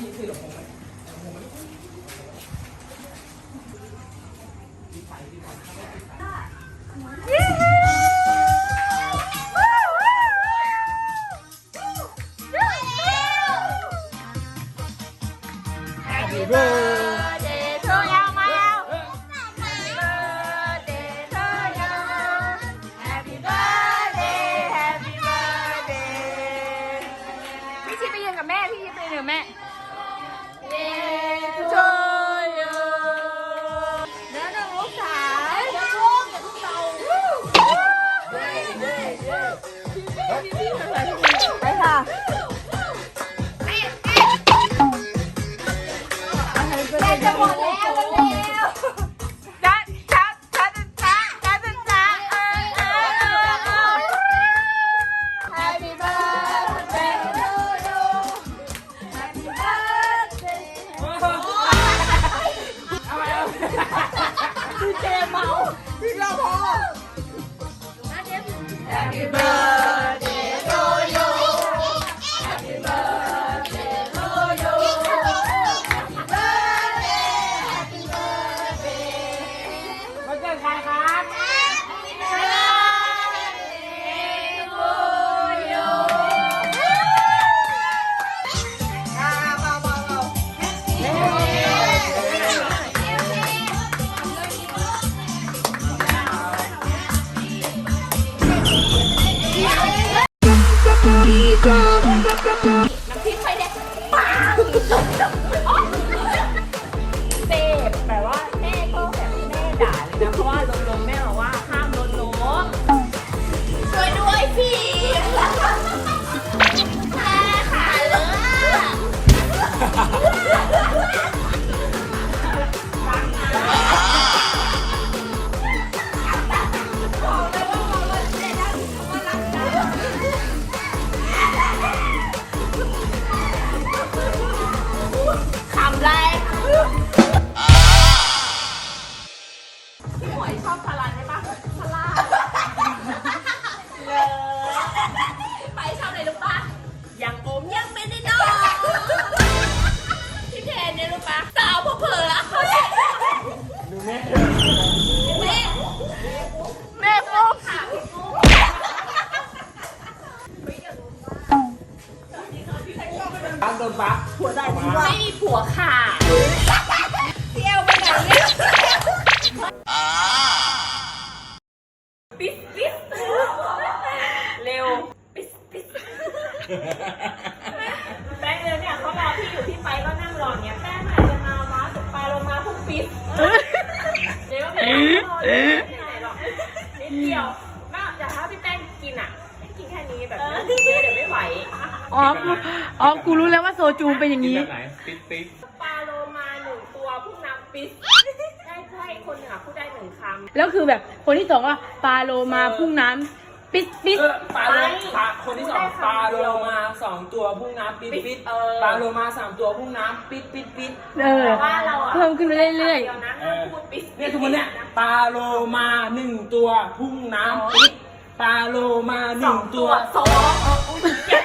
พี่ซื้อกับผมไหมพี่ชีไปยืนกับแม่ พี่ชีไปยืนกับแม่ Yeah. พี่เราพอ Happy birthday น้ ปักโดนปักไม่มีผัวค่ะเที่ยวไปไหนเนี่ยปิสปิสเร็วปิสปิสแป้งเลยเนี่ยเขารอพี่อยู่ที่ไปก็นั่งรอเนี่ยแป้งหายจะมามาสุดปลาลงมาพุ่งปิสเดี๋ยวไม่รอเลยไม่ไหนหรอกนิดเดียวน่าจะถ้าพี่แป้งกินอะแป้งกินแค่นี้แบบนี้เดี๋ยวไม่ไหว อ๋อกูอ๋อกูรู้แล้วว่าโซจูเป็นอย่างกินนี้ แบบไหนปิ๊ดปิ๊ดปลาโลมาหนึ่งตัวพุ่งน้ำปิสได้เพื่อให้คนหนึ่งอะพูดได้หนึ่งคำ แล้วคือแบบคนที่สองว่าปลาโลมาพุ่งน้ำปิดปิดเออปลาโลปลาคนที่สองปลาโลมาสองตัวพุ่งน้ำปิดปิดเออ ปลาโลมาสามตัวพุ่งน้ำปิดปิดปิดเออ แต่ว่าเราอะเพิ่มขึ้นไปเรื่อยเดียวนะห้ามพูดปิสเนี่ยทุกคนเนี่ยปลาโลมาหนึ่งตัวพุ่งน้ำปิดปลาโลมาหสอนึ่งงตัตัวว สองอุ๊ยเจ็บ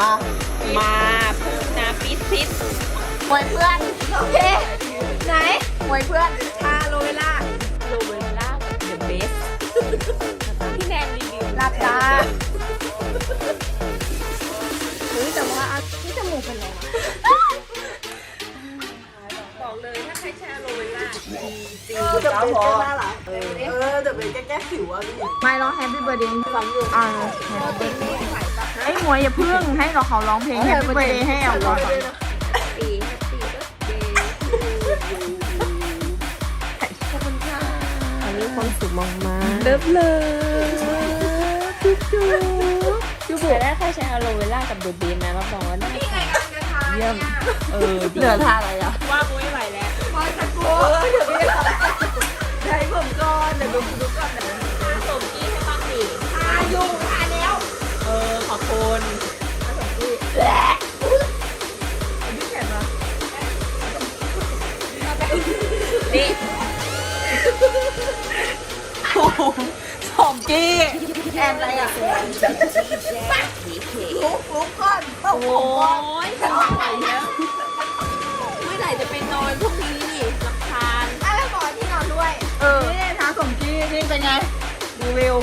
มาปลามาพูดนะปิดปิดมวยเพื่อน โอเค ไหนมวยเพื่อนชาโรเวล่าโรเบลล่าเดอะเบสพี่แนนรีวิวลาบตาเฮ้ยแต่ว่าที่จมูกเป็นไรบอกเลยถ้าใครใช้โรเบลล่าเออเดี๋ยวเป็นแก้หน้าหรอเออเดี๋ยวเป็นแก้แก้สิวอะพี่ไม่ร้องแฮปปี้เบอร์เดย์ฟังอยู่อ่า ไอ้หมวยอย่าพึ่งให้เราเขาร้องเพลงแฮปปี้เบอร์เดย์ให้เอาก่อนปีปีก็เดย์อันนี้ความสุขมากมาเลิฟเลยจุ๊บจุ๊บจุ๊บแต่ถ้าใครใช้อะโลเวล่ากับเดอะเบสนะรับรองว่าน่าจะเยี่ยมเออดีเหลือทาอะไรอะว่ากูไม่ไหวแล้วพอจะกลัวเดี๋ยวพี่จะใช้ผมก่อนเดี๋ยวดูดู สมกี้แอนอะไรอะลุกลุกก่อนตบผโอ้มก่อนยไม่ไหวแล้วเมื่อไหร่จะไปนอนพรุ่งนี้นี่รำคาญอะไรบอกที่นอนด้วย เออ นี่ทาสมกี้นี่เป็นไงดูวิว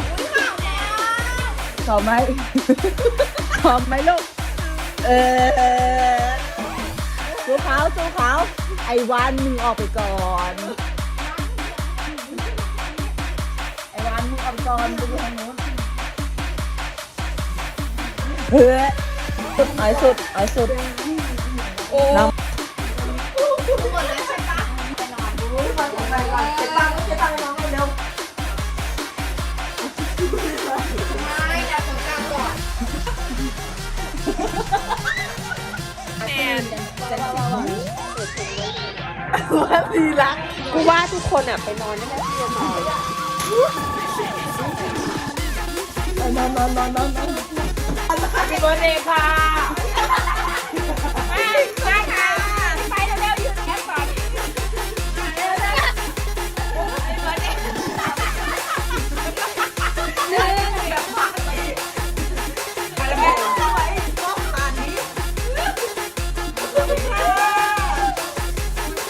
ชอบไหมชอบไหมลูก เออสู้เขาสู้เขาไอ้วันมึงออกไปก่อน กไปก่อนไปดูทางนู้นเฮ้ยไอสุดไอ้สุดโอ้น้ำหมดเลยใช่ปะไปนอนดูไปก่อนไปก่อนเก็บตังค์เก็บตังค์น้องเร็วไม่อยากสงการก่อนแอนว่าดีรักกูว่าทุกคนอะไปนอนได้แล้วที่จะนอน นอนนอนนอนนอนแล้วค่ะพี่เบิร์ดเดย์ค่ะ